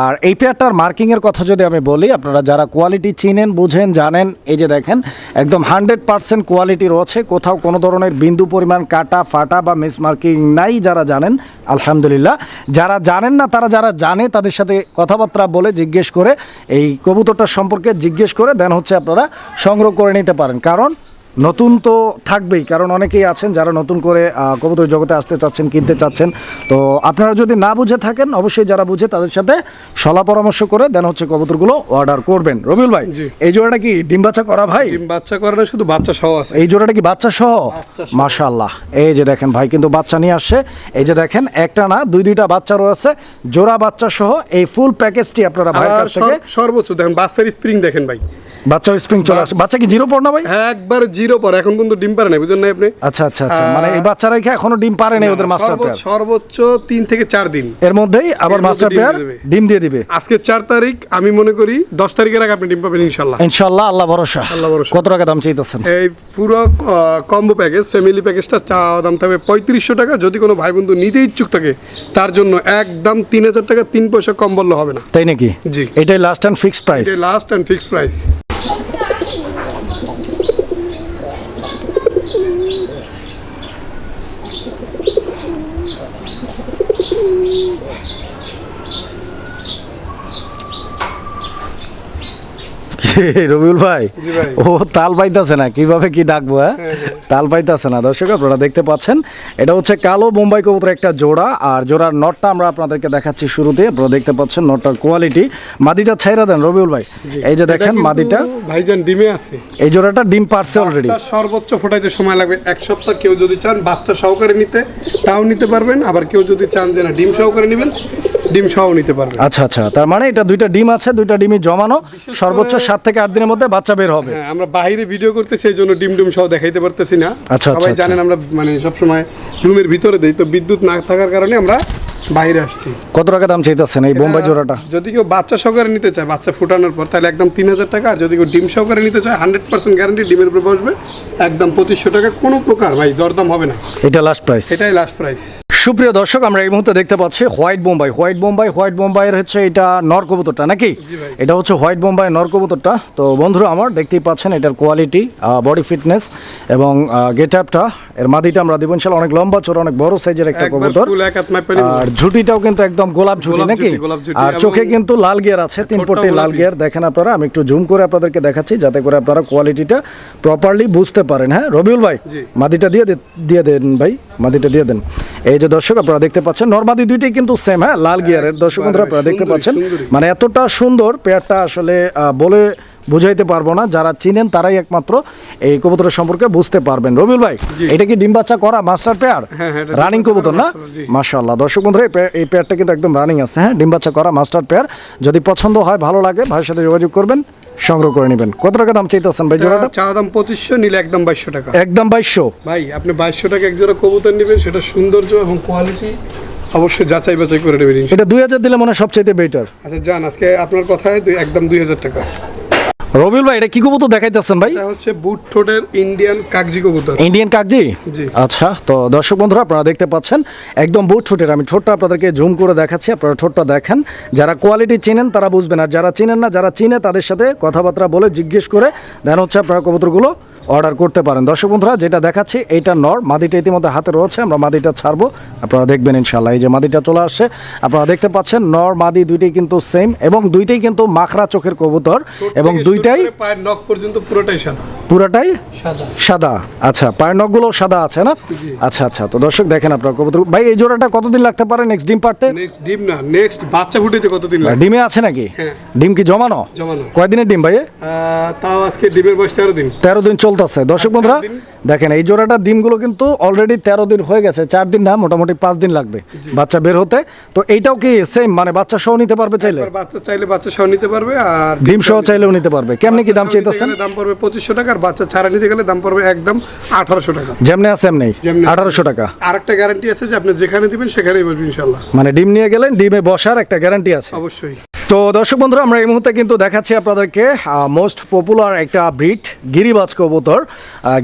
আর এই পেয়ারটার মার্কিংয়ের কথা যদি আমি বলি, আপনারা যারা কোয়ালিটি চিনেন, বুঝেন, জানেন, এই যে দেখেন, একদম হান্ড্রেড পার্সেন্ট কোয়ালিটি রয়েছে। কোথাও কোনো ধরনের বিন্দু পরিমাণ কাটা, ফাটা বা মিস মার্কিং নাই, যারা জানেন, আলহামদুলিল্লাহ। যারা জানেন না, তারা যারা জানে, তাদের সাথে কথাবার্তা বলে জিজ্ঞেস করে, এই কবুতরটার সম্পর্কে জিজ্ঞেস করে দেন হচ্ছে আপনারা সংগ্রহ করে নিতে পারেন। কারণ নতুন তো থাকবেই কারণ অনেকেই আছেন যারা নতুন করে কবুতর জগতে আসতে চাচ্ছেন কিনতে চাচ্ছেন। তো আপনারা যদি না বুঝে থাকেন অবশ্যই যারা বুঝে তাদের সাথে সলা পরামর্শ করে দেন হচ্ছে কবুতরগুলো অর্ডার করবেন। রবিউল ভাই এই জোড়াটা কি ডিম বাচ্চা করা ভাই? ডিম বাচ্চা করে না শুধু বাচ্চা সহ আছে। এই জোড়াটা কি বাচ্চা সহ? মাশাল্লাহ এই যে দেখেন ভাই কিন্তু বাচ্চা নিয়ে আসছে। এই যে দেখেন একটা না দুই দুইটা বাচ্চা রয়েছে। জোড়া বাচ্চা সহ এই ফুল প্যাকেজটি আপনারা ভাইয়ের কাছ থেকে সর্বোচ্চ দেখেন বাচ্চার স্প্রিং দেখেন ভাই। বাচ্চা স্প্রিং চলে আসে। বাচ্চা কি জিরো পড় না ভাই একবার জিরো পর এখন কিন্তু ডিম পারে না বুঝলেন না আপনি? আচ্ছা আচ্ছা আচ্ছা। মানে এই বাচ্চারা কি এখনও ডিম পারে নাই ওদের মাস্টার পেয়ার সর্বোচ্চ তিন থেকে চার দিন। এর মধ্যেই আবার মাস্টার পেয়ার ডিম দিয়ে দিবে? আজকে চার তারিখ আমি মনে করি দশ তারিখের আগে আপনি ডিম পাবেন ইনশাল্লাহ ইনশাল্লাহ আল্লাহ ভরসা। আল্লাহ ভরসা। কত টাকা দাম চাইতেছেন? এই পুরো কম্বো প্যাকেজ ফ্যামিলি প্যাকেজটা চাওয়া দাম থাকবে পঁয়ত্রিশশো টাকা। যদি কোনো ভাই বন্ধু নিতে ইচ্ছুক থাকে তার জন্য একদম তিন হাজার টাকা তিন পয়সা কম বললে হবে না। তাই নাকি? জি। এটাই লাস্ট অ্যান্ড ফিক্সড প্রাইস এটাই last and fixed price Rabiul ভাই জি ভাই। ও তাল পাইতাছে না কীভাবে কি ডাকবো হ্যাঁ? তাল পাইতাছে না। দর্শক আপনারা দেখতে পাচ্ছেন এটা হচ্ছে কালো বোম্বাই কবুতর একটা জোড়া আর জোড়ার নটটা আমরা আপনাদেরকে দেখাচ্ছি শুরুতে। আপনারা দেখতে পাচ্ছেন নটটার কোয়ালিটি মাদিটা ছাইরা দেন রবিউল ভাই। এই যে দেখেন মাদিটা। ভাইজান ডিমে আছে। এই জোড়াটা ডিম পারছে অলরেডি সর্বোচ্চ ফোটাইতে সময় লাগবে এক সপ্তাহ। কেউ যদি চান বাচ্চা সহকারে নিতে তাও নিতে পারবেন। আবার কেউ যদি চান যে না ডিম সহকারে নেবেন ডিম সহ নিতে পারবেন। আচ্ছা আচ্ছা। তার মানে এটা দুইটা ডিম আছে দুইটা ডিমই জমানো। সর্বোচ্চ সাত থেকে আট দিনের মধ্যে বাচ্চা বের হবে। হ্যাঁ আমরা বাইরে ভিডিও করতেছি এই জন্য ডিম ডিম সহ দেখাইতে পারতেছি না। আচ্ছা, সবাই আচ্ছা। জানেন আমরা মানে সবসময় রুমের ভিতরে দেই তো বিদ্যুৎ না থাকার কারণে আমরা বাইরে আসছি। কত টাকা দাম চাইতেছেন এই বোম্বাই জোড়াটা? যদি কেউ বাচ্চা সহকারে নিতে চায় বাচ্চা ফুটানোর পর তাহলে একদম তিন হাজার টাকা আর যদি কেউ ডিম সহকারে নিতে চায় হান্ড্রেড পার্সেন্ট গ্যারান্টি ডিমের উপরে বসবে একদম পঁচিশশো টাকা কোনো প্রকার ভাই দরদাম হবে না। এটা লাস্ট প্রাইস এটাই লাস্ট প্রাইস সুপ্রিয় দর্শক আমরা এই মুহূর্তে দেখতে পাচ্ছি white Bombay. White Bombay white বোম্বাইয়ের হচ্ছে এটা নরকবুতরটা নাকি? এটা হচ্ছে হোয়াইট বোম্বাই নর কবুতরটা। তো বন্ধুরা আমার দেখতেই পাচ্ছেন এটার কোয়ালিটি বডি ফিটনেস এবং গেট আপটা এর মাদিটা আমরা দিব ইনশাল্লাহ অনেক লম্বা চোর অনেক বড় সাইজের একটা কবুতর। আর ঝুটিটাও কিন্তু একদম গোলাপ ঝুটি নাকি? আর চোখে কিন্তু লাল গিয়ার আছে তিন ঠোঁটটাও পট্টি লাল গিয়ার দেখেন আপনারা আমি একটু জুম করে আপনাদেরকে দেখাচ্ছি যাতে করে আপনারা কোয়ালিটিটা প্রপারলি বুঝতে পারেন। হ্যাঁ রবিউল ভাই মাদিটা দিয়ে দিয়ে দেন ভাই। মাদিটা দিয়ে দেন। এই যে দর্শক আপনারা দেখতে পাচ্ছেন নর্মাদি দুইটাই কিন্তু সেম হ্যাঁ? লাল গিয়ারের দর্শক বন্ধুরা আপনারা দেখতে পাচ্ছেন মানে এতটা সুন্দর পেয়ারটা আসলে বলে বুঝাইতে পারব না। যারা চিনেন তারাই একমাত্র এই কবুতরের সম্পর্কে বুঝতে পারবেন। রবিউল ভাই এটা কি ডিম বাচ্চা করা মাস্টার পেয়ার হ্যাঁ, হ্যাঁ, রানিং কবুতর না। মাশাআল্লাহ। দর্শক বন্ধুরা এই এই পেয়ারটা কিন্তু একদম রানিং আছে হ্যাঁ? ডিম বাচ্চা করা মাস্টার পেয়ার যদি পছন্দ হয় ভালো লাগে ভাইয়ের সাথে যোগাযোগ করবেন। সংগ্রহ করে নেবেন। কত টাকা দাম চাইতেছেন ভাই জোড়াটা? চা দাম পঁচিশশো নিলে একদম বাইশশো টাকা। একদম বাইশশো? ভাই আপনি বাইশশো টাকা এক জোড়া কবুতর নেবেন সেটা সৌন্দর্য এবং কোয়ালিটি অবশ্যই যাচাই বাছাই করে নেবেন। এটা দুই হাজার দিলে মনে হয় সবচেয়ে বেটার আচ্ছা যান আজকে আপনার কথায় একদম দুই হাজার টাকা। রবিউল ভাই এটা কি কবুতর দেখাইতেছেন ভাই? এটা হচ্ছে বুট ঠোঁটের ইন্ডিয়ান কাগজি কবুতর। ইন্ডিয়ান কাকজি? আচ্ছা তো দর্শক বন্ধুরা আপনারা দেখতে পাচ্ছেন একদম বুট ঠোঁটের। আমি ঠোঁটটা আপনাদেরকে জুম করে দেখাচ্ছি আপনারা ঠোঁটটা দেখেন। যারা কোয়ালিটি চেনেন তারা বুঝবেন। আর যারা চিনেন না যারা চিনে তাদের সাথে কথাবার্তা বলে জিজ্ঞেস করে দেন হচ্ছে আপনারা কবুতরগুলো অর্ডার করতে পারেন। দর্শক বন্ধুরা যেটা দেখাচ্ছি এইটা নর। মাদিটা ইতিমধ্যে হাতে রয়েছে আমরা মাদিটা ছাড়বো। আপনারা দেখবেন ইনশাল্লাহ এই যে মাদিটা চলে আসছে। আপনারা দেখতে পাচ্ছেন নর মাদি দুইটাই কিন্তু সেম এবং দুইটাই কিন্তু মাখরা চোখের কবুতর এবং দুইটাই পায়ের নখ পর্যন্ত পুরোটাই সাদা। পুরাটাই সাদা। সাদা। আচ্ছা পায়ের নখগুলো সাদা আছে না? আচ্ছা আচ্ছা তো দর্শক দেখেন আপনার কবুতর। ভাই এই জোড়াটা কতদিন লাগতে পারে নেক্সট ডিম পারতে ডিম না নেক্সট বাচ্চা ফুটিতে কতদিন লাগে ডিমে আছে নাকি? হ্যাঁ। ডিম কি জমানো? জমানো। কয়দিনের ডিম ভাই তাও আজকে ডিমের বয়স তেরো দিন। তেরো দিন চলতেছে। দর্শক বন্ধুরা দেখেন এই জোড়াটা ডিমগুলো কিন্তু অলরেডি তেরো দিন হয়ে গেছে। চার দিন না মোটামুটি পাঁচ দিন লাগবে বাচ্চা বের হতে। তো এইটাও কি সেম মানে বাচ্চা সহ নিতে পারবে চাইলে? বাচ্চা চাইলে বাচ্চা সহ নিতে পারবে আর ডিম সহ চাইলেও নিতে পারবে। কেমনি কি দাম চাইতেছেন? দাম পড়বে পঁচিশশো টাকা আর বাচ্চা ছাড়া নিতে গেলে দাম পড়বে একদম আঠারোশো টাকা। যেমনি আছে এমনি আঠারোশো টাকা। আর একটা গ্যারান্টি আছে যে আপনি যেখানে দিবেন সেখানেই বলবেন ইনশাল্লাহ মানে ডিম নিয়ে গেলেন ডিমে বসার একটা গ্যারান্টি আছে। অবশ্যই। তো দর্শক বন্ধুরা আমরা এই মুহূর্তে কিন্তু দেখাচ্ছি আপনাদেরকে মোস্ট পপুলার একটা ব্রিড গিরিবাজ কবুতর।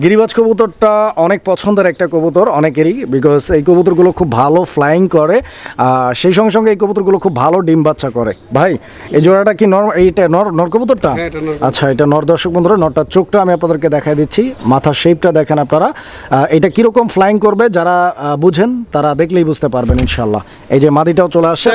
গিরিবাজ কবুতরটা অনেক পছন্দের একটা কবুতর অনেকেরই বিকজ এই কবুতরগুলো খুব ভালো ফ্লাইং করে সেই সঙ্গে সঙ্গে এই কবুতরগুলো খুব ভালো ডিম বাচ্চা করে। ভাই এই জোড়াটা কি নর এইটা নর নর কবুতরটা? হ্যাঁ, আচ্ছা এটা নর দর্শক বন্ধুরা নরটার চোখটা আমি আপনাদেরকে দেখাই দিচ্ছি মাথার শেপটা দেখেন আপনারা। এটা কীরকম ফ্লাইং করবে যারা বুঝেন তারা দেখলেই বুঝতে পারবেন ইনশাল্লাহ এই যে মাদিটাও চলে আসছে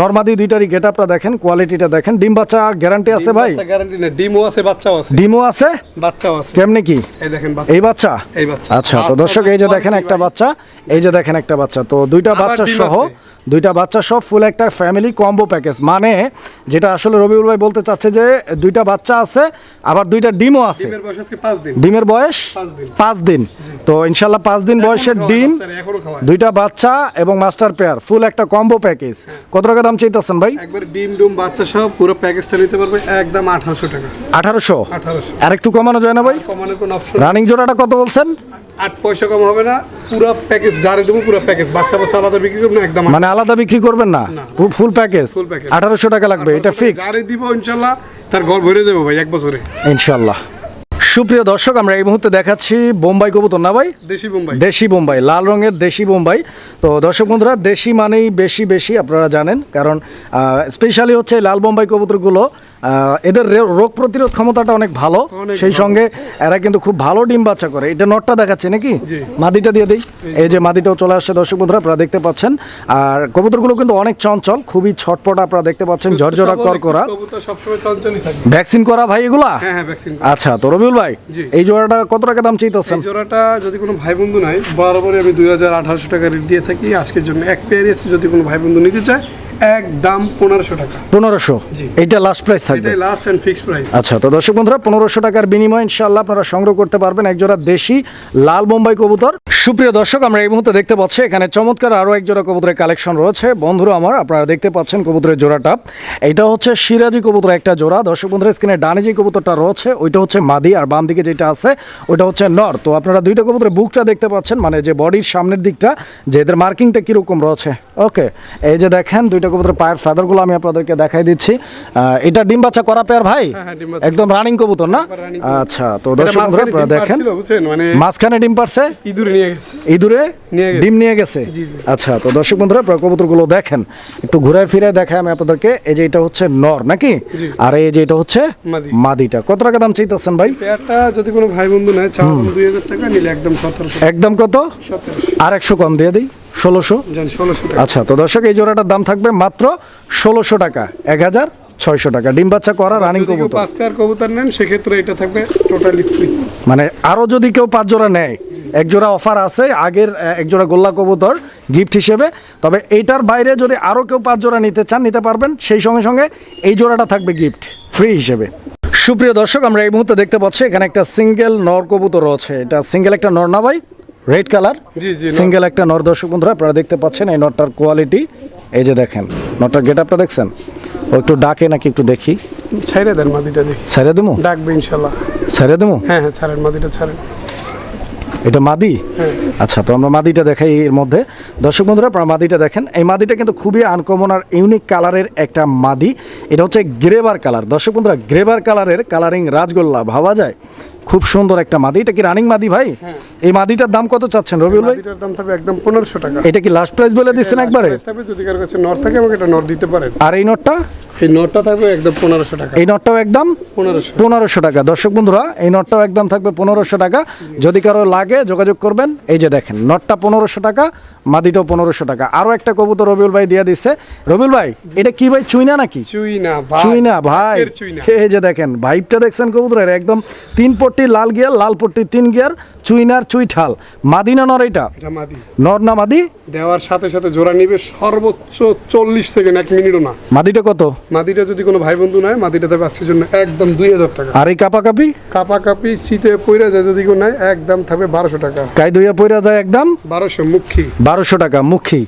নর্মাদি দুইটারই গেট আপটা দেখেন কোয়ালিটিটা দেখেন। ডিম বাচ্চা গ্যারান্টি আছে ভাই? গ্যারান্টি না ডিমও আছে বাচ্চাও আছে। ডিমও আছে বাচ্চাও আছে। কেমনে কি? এই দেখেন এই বাচ্চা? এই বাচ্চা। আচ্ছা তো দর্শক এই যে দেখেন একটা বাচ্চা এই যে দেখেন একটা বাচ্চা। তো দুইটা বাচ্চা সহ দুইটা বাচ্চা সহ ফুল একটা ফ্যামিলি কম্বো প্যাকেজ মানে যেটা আসলে রবিউল ভাই বলতে চাচ্ছে যে দুইটা বাচ্চা আছে আবার দুইটা ডিমও আছে। ডিমের বয়স পাঁচ দিন। তো ইনশাল্লাহ পাঁচ দিন বয়সের ডিম। দুইটা বাচ্চা এবং মাস্টার পেয়ার ফুল একটা কম্বো প্যাকেজ কত টাকা দাম চাইতেছেন ভাই? একবার ডিম ডুম বাচ্চা সহ পুরো প্যাকেজটা নিতে পারবে একদম আঠারোশো টাকা। আঠারোশো। আর একটু কমানো যায় না ভাই? কমানোর কোনো অপশন রানিং জোড়াটা কত বলছেন? আট পয়সা কম হবে না পুরো প্যাকেজ যারে দেবো পুরো প্যাকেজ বাচ্চা বাচ্চা আলাদা বিক্রি করব না একদম মানে আলাদা। বিক্রি করবেন না? পুরো ফুল প্যাকেজ। আঠারোশো টাকা লাগবে এটা ফিক্স যারে দিব ইনশাল্লাহ তার ঘর ভরে দেবো ভাই এক বছরে। ইনশাল্লাহ। সুপ্রিয় দর্শক আমরা এই মুহূর্তে দেখাচ্ছি বোম্বাই কবুতর না ভাই? দেশি বোম্বাই। দেশি বোম্বাই লাল রঙের দেশি বোম্বাই। তো দর্শক বন্ধুরা দেশি মানেই বেশি বেশি আপনারা জানেন কারণ স্পেশালি হচ্ছে লাল বোম্বাই কবুতরগুলো এদের রোগ প্রতিরোধ ক্ষমতাটা অনেক ভালো। সেই সঙ্গে এরা কিন্তু খুব ভালো ডিম বাচ্চা করে। এটা নটটা দেখাচ্ছে নাকি? মাদিটা দিয়ে দিই। এই যে। মাদিটাও চলে আসছে দর্শক বন্ধুরা আপনারা দেখতে পাচ্ছেন। আর কবুতরগুলো কিন্তু অনেক চঞ্চল খুবই ছটপট আপনারা দেখতে পাচ্ছেন ঝরঝরা চঞ্চলই থাকবে ভ্যাকসিন করা ভাই এগুলা? হ্যাঁ হ্যাঁ আচ্ছা তো রবিউল ভাই। এই জোড়াটা কত টাকা দাম চাইতেছেন? এই জোড়াটা যদি কোনো ভাই বন্ধু নাই বরাবরই আমি দুই হাজার আঠারোশো টাকা রেট দিয়ে থাকি। আজকের জন্য এক পেয়ার এসে যদি কোনো ভাই বন্ধু নিতে চায় এক পনেরোশো টাকা। পনেরোশো? জি। এইটা লাস্ট প্রাইস থাকবে? লাস্ট অ্যান্ড ফিক্সড প্রাইস আচ্ছা তো দর্শক বন্ধুরা পনেরোশো টাকার বিনিময়ে ইনশাল্লাহ আপনারা সংগ্রহ করতে পারবেন একজোড়া দেশি লাল বোম্বাই কবুতর। সুপ্রিয় দর্শক আমরা এই মুহূর্তে দেখতে পাচ্ছি এখানে চমৎকার আরও এক জোড়া কবুতরের কালেকশন রয়েছে। বন্ধুরা আমার আপনারা দেখতে পাচ্ছেন কবুতরের জোড়াটা। এটা হচ্ছে সিরাজি কবুতর একটা জোড়া। দর্শক বন্ধুরা স্ক্রিনে ডানে যে কবুতরটা রয়েছে ওইটা হচ্ছে মাদি আর বাম দিকে যেটা আছে ওইটা হচ্ছে নর। তো আপনারা দুইটা কবুতরের বুকটা দেখতে পাচ্ছেন মানে যে বডির সামনের দিকটা যে এদের মার্কিংটা কীরকম রয়েছে। ওকে এই যে দেখেন দুইটা কবুতরের পায়ের ফেদারগুলো আমি আপনাদেরকে দেখাই দিচ্ছি। এটা ডিম বাচ্চা করা পেয়ার ভাই? হ্যাঁ, হ্যাঁ। একদম রানিং কবুতর না? আচ্ছা তো দর্শক আপনারা দেখেন। মানে মাঝখানে ডিম পারছে ইঁদুরে নিয়ে গেছে। ইঁদুরে? নিয়ে গেছে। ডিম নিয়ে গেছে? জি, জি। আচ্ছা তো দর্শক বন্ধুরা আপনারা কবুতরগুলো দেখেন। একটু ঘুরে ফিরে দেখাই আমি আপনাদেরকে। এই যে এটা হচ্ছে নর নাকি? আর এই যে এটা হচ্ছে মাদিটা। কত টাকা দাম চাইতেছেন ভাই? পেয়ারটা যদি কোনো ভাই বন্ধু নেয় চাওয়া দুই হাজার টাকা নিলে একদম সতেরোশো। একদম কত? সতেরোশো। আর একশো কম দিয়ে দিই। ষোলোশো? আচ্ছা তো দর্শক এই জোড়াটার দাম থাকবে মাত্র ষোলোশো টাকা এক হাজার ছয়শো টাকা। ডিম বাচ্চা করা রানিং কবুতর। পাঁচ পেয়ার কবুতর নেন সেক্ষেত্রে এটা থাকবে টোটালি ফ্রি মানে আরও যদি কেউ পাঁচ জোড়া নেয় এক জোড়া অফার আছে আগের এক জোড়া গোল্লা কবুতর গিফট হিসেবে। তবে এইটার বাইরে যদি আরও কেউ পাঁচ জোড়া নিতে চান নিতে পারবেন সেই সঙ্গে সঙ্গে এই জোড়াটা থাকবে গিফট ফ্রি হিসেবে। সুপ্রিয় দর্শক আমরা এই মুহূর্তে দেখতে পাচ্ছি এখানে একটা সিঙ্গেল নর কবুতর রয়েছে। এটা সিঙ্গেল একটা নর না ভাই? রেড কালার জি, জি, সিঙ্গেল একটা নর। দর্শক বন্ধুরা আপনারা দেখতে পাচ্ছেন এই নটটার কোয়ালিটি। এই যে দেখেন নটটার গেট আপটা দেখছেন? ও একটু ডাকে নাকি একটু দেখি। ছাইরে দেন মাদিটা দেখি। ছেড়ে দেবো ডাকবে ইনশাল্লাহ। ছেড়ে দেবো হ্যাঁ হ্যাঁ ছাড়েন মাদিটা ছাড়েন। এটা মাদি? হ্যাঁ। আচ্ছা তো আমরা মাদিটা দেখাই এর মধ্যে। দর্শক বন্ধুরা আপনারা মাদিটা দেখেন। এই মাদিটা কিন্তু খুবই আনকমন আর ইউনিক কালারের একটা মাদি। এটা হচ্ছে গ্রেবার কালার দর্শক বন্ধুরা গ্রেবার কালারের কালারিং রাজগোল্লা ভাবা যায়? খুব সুন্দর একটা মাদি। এটা কি রানিং মাদি ভাই? এই মাদিটার দাম কত চাচ্ছেন রবিউল ভাই? মাদিটার দাম থাকবে একদম পনেরোশো টাকা। এটা কি লাস্ট প্রাইস বলে দিচ্ছেন একবারে? যদি কারও কাছে নর থাকে আমাকে এটা নর দিতে পারেন। আর এই নোটটা? এই নরটা থাকবে একদম পনেরোশো টাকা। এই নোটটাও একদম পনেরোশো। পনেরোশো টাকা। দর্শক বন্ধুরা এই নটটাও একদম থাকবে পনেরোশো টাকা। যদি কারও লাগে যোগাযোগ করবেন। এই যে দেখেন নটটা পনেরোশো টাকা মাদিটাও পনেরোশো টাকা। আরও একটা কবুতর রবিউল ভাই দিয়ে দিচ্ছে রবিউল ভাই এটা কি ভাই চুইনা নাকি? চুইনা ভাই চুইনা ভাই। এই যে দেখেন ভাইবটা দেখছেন কবুতরের একদম তিন পট্টি লাল গিয়ার লাল পট্টি তিন গিয়ার চুইনার চুইঠাল মাদিনা নর এটা? এটা মাদি। নর না মাদি? দেওয়ার সাথে সাথে জোড়া নিবে সর্বোচ্চ চল্লিশ সেকেন্ড এক মিনিটও না। মাদিটা কত? মাদিটা যদি কোনো ভাই বন্ধু নেয় মাদিটা দেবে আজকের জন্য একদম দুই হাজার টাকা। আর এই কাপা কাপি কাপা কাপি শীতে পইরা যায় যদি কেউ নেয় একদম থাকবে বারোশো টাকা। কাই দইয়া পইরা যায় একদম? বারোশো মুখী। বারোশো টাকা মুখী।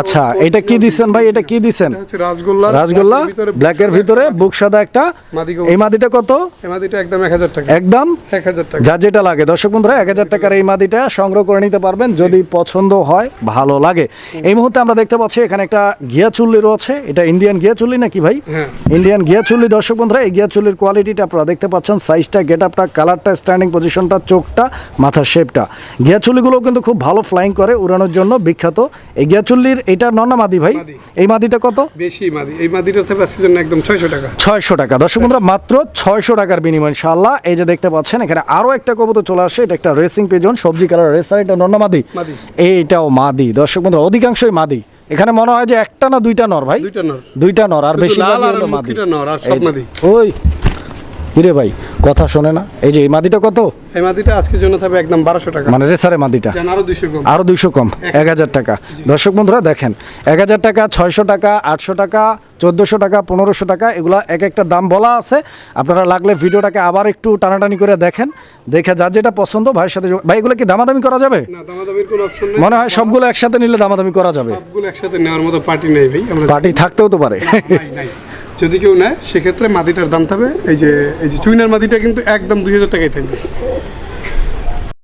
আচ্ছা এটা কি দিচ্ছেন ভাই? এটা কি দিচ্ছেন এটা রাসগোল্লা। রাসগোল্লা ভিতরে ব্ল্যাকের ভিতরে বুক সাদা একটা। মাদি এই মাদিটা কত? এই মাদিটা একদম এক হাজার টাকা। একদম? যা যেটা লাগে। দর্শক বন্ধুরা এক হাজার টাকার এই মাদিটা সংগ্রহ করে নিতে পারবেন যদি পছন্দ হয় ভালো লাগে। এই মুহূর্তে আমরা দেখতে পাচ্ছি এখানে একটা গিয়া চুল্লি রয়েছে। এটা ইন্ডিয়ান গিয়া চুল্লি নাকি ভাই? ইন্ডিয়ান গিয়া চুল্লি দর্শক বন্ধুরা এই গিয়া চুল্লির কোয়ালিটিটা আপনারা দেখতে পাচ্ছেন। সাইজটা গেট আপটা কালারটা স্ট্যান্ডিং পজিশনটা চোখটা মাথার শেপটা গিয়া চুল্লিগুলো কিন্তু খুব ভালো ফ্লাইং করে উড়ানোর জন্য বিখ্যাত। এই গিয়া চুল্লির এটা ননা মাদি ভাই? এই মাদিটা কত? বেশি মাদি। এই মাদিটা একদম ছয়শো টাকা। ছয়শো টাকা। দর্শক বন্ধুরা মাত্র ছয়শো টাকার বিনিময় ইনশাআল্লাহ। এই যে দেখতে পাচ্ছেন এখানে আরও একটা কবুতর চলে আসে এটা একটা রেসিং পেজন সবজি কালার রেসার এটা নন্না মাদি। এইটাও মাদি। দর্শক বন্ধুরা অধিকাংশই মাদি। এখানে মনে হয় যে একটা না দুইটা নর ভাই? দুইটা নর। দুইটা নর আর বেশি। ওই কিরে ভাই কথা শোনে না। এই যে এই মাদিটা কত? এই মাদিটা আজকের জন্য থাকবে একদম বারোশো টাকা। মানে রেসারে মাদিটা? আরও দুইশো কম। আরও দুইশো কম এক হাজার টাকা। দর্শক বন্ধুরা দেখেন এক হাজার টাকা ছয়শো টাকা আটশো টাকা চোদ্দোশো টাকা পনেরোশো টাকা এগুলা এক একটা দাম বলা আছে। আপনারা লাগলে ভিডিওটাকে আবার একটু টানাটানি করে দেখেন। দেখে যার যেটা পছন্দ ভাইয়ের সাথে ভাই এগুলো কি দামাদামি করা যাবে? মনে হয় সবগুলো একসাথে নিলে দামাদামি করা যাবে। সবগুলো একসাথে নেওয়ার মতো পার্টি নেই ভাই পার্টি থাকতেও তো পারে। যদি কেউ নেয়, সেক্ষেত্রে মাটিটার দাম থাকবে, এই যে এই যে চুইনার মাটিটা কিন্তু একদম দুই হাজার টাকাই থাকবে।